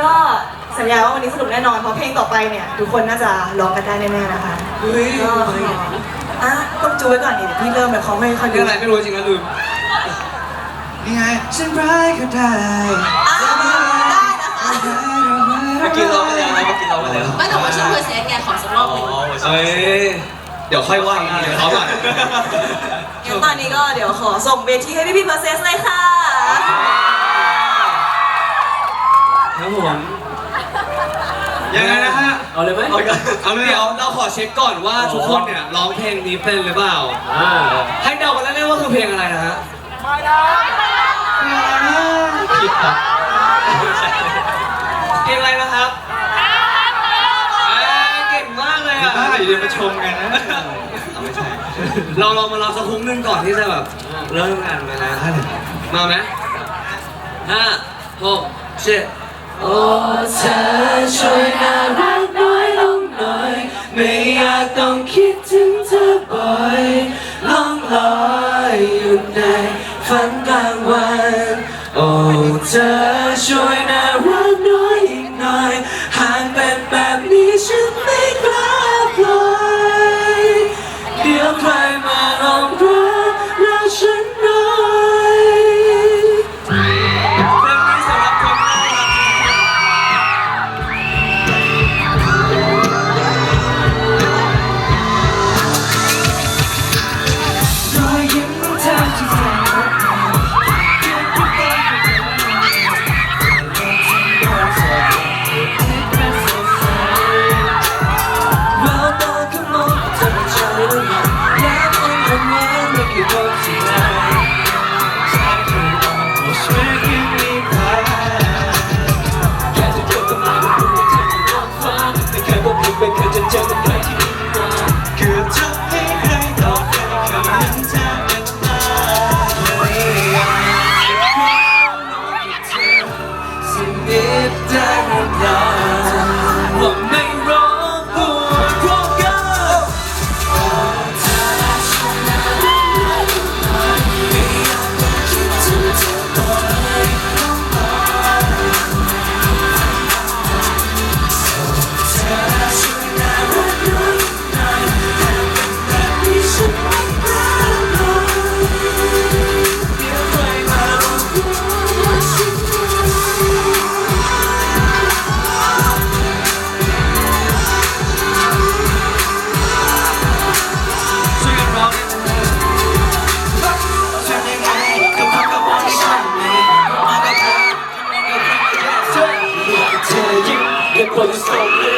ก็สัญญาว่าวันนี้สนุกแน่นอนเพราะเพลงต่อไปเนี่ยทุกคนน่าจะร้องกันได้แน่ๆนะคะเฮ้ยก็ขออะต้องจูไว้ก่อนนี่เดี๋ยวพี่เริ่มเลยเขาไม่ค่อยเรื่องอะไรไม่รู้จริงนะลืมนี่ไงฉันร้ายก็ได้อะได้นะคะเมื่อกี้ร้องไปแล้วนะเมื่อกี้ร้องไปแล้วไม่แต่ว่าชื่อเพอร์เซนต์ไงขอสักรอบหนึ่งเอ้ยเดี๋ยวค่อยว่ากันเดี๋ยวเขาก่อนงั้นตอนนี้ก็เดี๋ยวขอส่งเวทีให้พี่พี่เพอร์เซสเลยค่ะ ครับผมยังไงนะฮะ เอาเลยไหมเอาเลยเอาเลยเดี๋ยวเราขอเช็คก่อนว่าทุกคนเนี่ยร้องเพลงนี้เป็นหรือเปล่า อ่าให้เดากันแล้วเนี่ยว่าคือเพลงอะไรนะฮะคิดครับเพลงอะไรนะครับเอ้ยเก่งมากเลยอะบ้าอย่าเดี๋ยวมาชมกันนะไม่ใช่เราลองมาลองสักคุ้งหนึงก่อนที่จะแบบเริ่มกันนะฮะมาไหมห้าหกเจ็ด โอ้เธอช่วยน่ารักน้อยลงหน่อย ไม่อยากต้องคิดถึงเธอบ่อยล่องลอยอยู่ในฝันกลางวัน โอ้เธอช่วยน่า บอ มยังค